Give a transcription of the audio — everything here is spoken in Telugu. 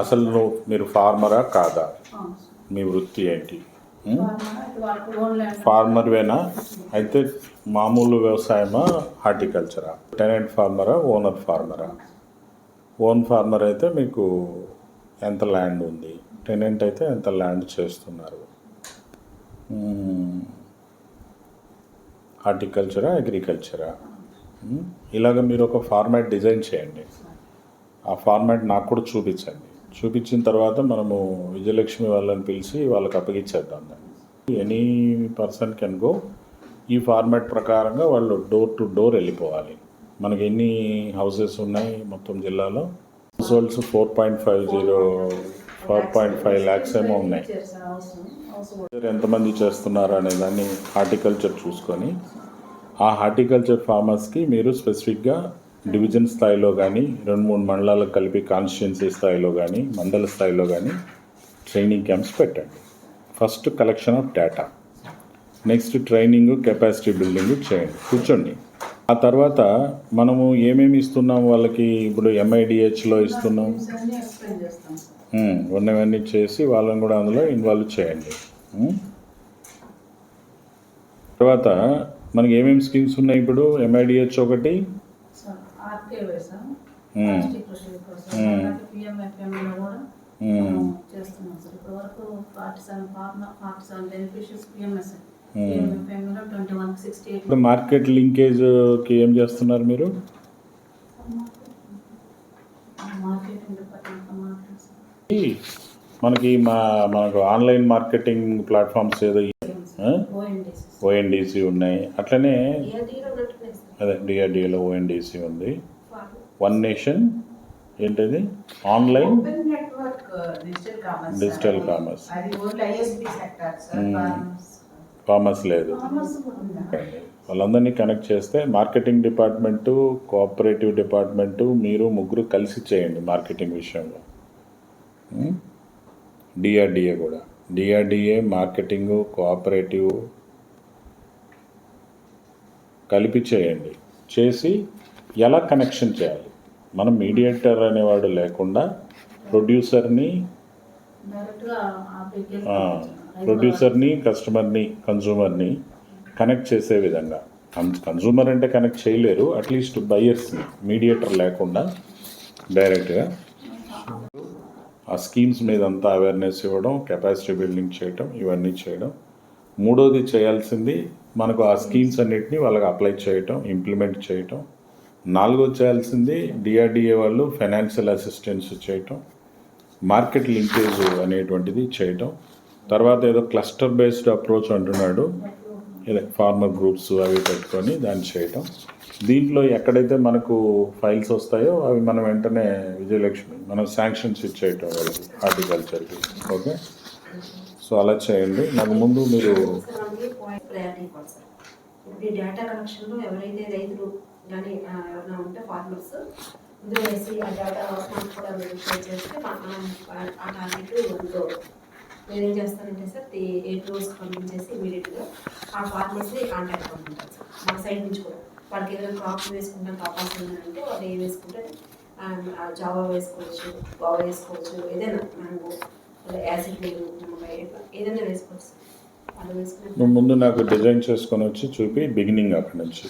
అసలు నువ్వు మీరు ఫార్మరా కాదా? మీ వృత్తి ఏంటి? ఫార్మర్వేనా? అయితే మామూలు వ్యవసాయమా హార్టికల్చరా? టెనెంట్ ఫార్మరా ఓనర్ ఫార్మరా? ఓన్ ఫార్మర్ అయితే మీకు ఎంత ల్యాండ్ ఉంది? టెనెంట్ అయితే ఎంత ల్యాండ్ చేస్తున్నారు. హార్టికల్చరా అగ్రికల్చరా. ఇలాగ మీరు ఒక ఫార్మాట్ డిజైన్ చేయండి. ఆ ఫార్మాట్ నాకు కూడా చూపించండి. చూపించిన తర్వాత మనము విజయలక్ష్మి వాళ్ళని పిలిచి వాళ్ళకి అప్పగించేద్దాం దాన్ని. ఎనీ పర్సన్ కెన్ గో ఈ ఫార్మాట్ ప్రకారంగా వాళ్ళు డోర్ టు డోర్ వెళ్ళిపోవాలి. మనకి ఎన్ని హౌసెస్ ఉన్నాయి మొత్తం జిల్లాలో? Households four point five zero four point five lakhs ఏమో ఉన్నాయి. ఎంతమంది చేస్తున్నారు అనే దాన్ని హార్టికల్చర్ చూసుకొని ఆ హార్టికల్చర్ ఫార్మర్స్కి మీరు స్పెసిఫిక్గా డివిజన్ స్థాయిలో కానీ రెండు మూడు మండలాలకు కలిపి కాన్స్టిట్యున్సీ స్థాయిలో కానీ మండల స్థాయిలో కానీ ట్రైనింగ్ క్యాంప్స్ పెట్టండి. First collection of data next training capacity building చేయండి. కూర్చోండి. ఆ తర్వాత మనము ఏమేమి ఇస్తున్నాం వాళ్ళకి? ఇప్పుడు ఎంఐడిహెచ్లో ఇస్తున్నాం. ఉన్నవన్నీ చేసి వాళ్ళని కూడా అందులో ఇన్వాల్వ్ చేయండి. తర్వాత మనకి ఏమేమి స్కీమ్స్ ఉన్నాయి ఇప్పుడు? ఎంఐడిహెచ్ ఒకటి. కృషి కూడా చేస్తున్నాం సార్. ఇప్పటి వరకు forty seven forty seven PMS ఇప్పుడు మార్కెట్ లింకేజ్కి ఏం చేస్తున్నారు మీరు? మనకి మా మనకు ఆన్లైన్ మార్కెటింగ్ ప్లాట్ఫామ్స్ ఏదో ఓఎన్డీసీ ఉన్నాయి. అట్లనే అదే డిఆర్డిఏలో ఓఎన్డీసీ ఉంది. వన్ నేషన్ ఏంటిది? Online digital commerce commerce Hmm. లేదు. వాళ్ళందరినీ కనెక్ట్ చేస్తే మార్కెటింగ్ డిపార్ట్మెంటు కోఆపరేటివ్ డిపార్ట్మెంటు మీరు ముగ్గురు కలిసి చేయండి మార్కెటింగ్ విషయంలో. డిఆర్డిఏ కూడా. డిఆర్డిఏ మార్కెటింగ్ కోఆపరేటివ్ కలిపి చేయండి చేసి ఎలా కనెక్షన్ చేయాలి? మనం మీడియేటర్ అనేవాడు లేకుండా ప్రొడ్యూసర్ని ప్రొడ్యూసర్ని కస్టమర్ని కన్జూమర్ని కనెక్ట్ చేసే విధంగా. కన్జూమర్ అంటే కనెక్ట్ చేయలేరు. అట్లీస్ట్ బయర్స్ని మీడియేటర్ లేకుండా డైరెక్ట్గా ఆ స్కీమ్స్ మీద అంతా అవేర్నెస్ ఇవ్వడం కెపాసిటీ బిల్డింగ్ చేయటం ఇవన్నీ చేయడం. మూడోది చేయాల్సింది మనకు ఆ స్కీమ్స్ అన్నిటిని వాళ్ళకి అప్లై చేయటం ఇంప్లిమెంట్ చేయటం. నాలుగోది చేయాల్సింది డిఆర్డిఏ వాళ్ళు ఫైనాన్షియల్ అసిస్టెన్స్ చేయటం మార్కెట్ లింకేజ్ అనేటువంటిది చేయటం. తర్వాత ఏదో క్లస్టర్ బేస్డ్ అప్రోచ్ అంటున్నాడు. ఇదే ఫార్మర్ గ్రూప్స్ అవి పెట్టుకొని దాన్ని చేయటం. దీంట్లో ఎక్కడైతే మనకు ఫైల్స్ వస్తాయో అవి మనం వెంటనే విజయలక్ష్మి మనం శాంక్షన్స్ ఇచ్చేయటం వాళ్ళకి హార్టికల్చర్కి ఓకే? సో అలా చేయండి. నాకు ముందు మీరు సార్ అందుకే పాయింట్ ప్రయారిటీ సార్ ఇప్పుడు ఈ డేటా కలెక్షన్లో ఎవరైతే రైతులు కానీ ఎవరైనా ఉంటే ఫార్మర్స్ ఇందులో వేసి ఆ డేటా మనకు కూడా వెరిఫై చేస్తే ఆ- ఆ టార్గెట్ అందులో నేనేం చేస్తానంటే సార్ ఏ టూర్స్ పంపించేసి ఇమీడియట్గా ఆ ఫార్మర్స్ని కాంటాక్ట్ పంపించాలి సార్. మన సైడ్ నుంచి కూడా. వాళ్ళకి ఏదైనా క్రాప్ వేసుకుంటానికి అవకాశం ఉందంటే వాళ్ళు ఏం వేసుకుంటే జావా వేసుకోవచ్చు గోవా వేసుకోవచ్చు ఏదైనా మ్యాంగో యాసిడ్ ఏదైనా వేసుకోవచ్చు. నువ్వు ముందు నాకు డిజైన్ చేసుకొని వచ్చి చూపి బిగినింగ్ అక్కడి నుంచి.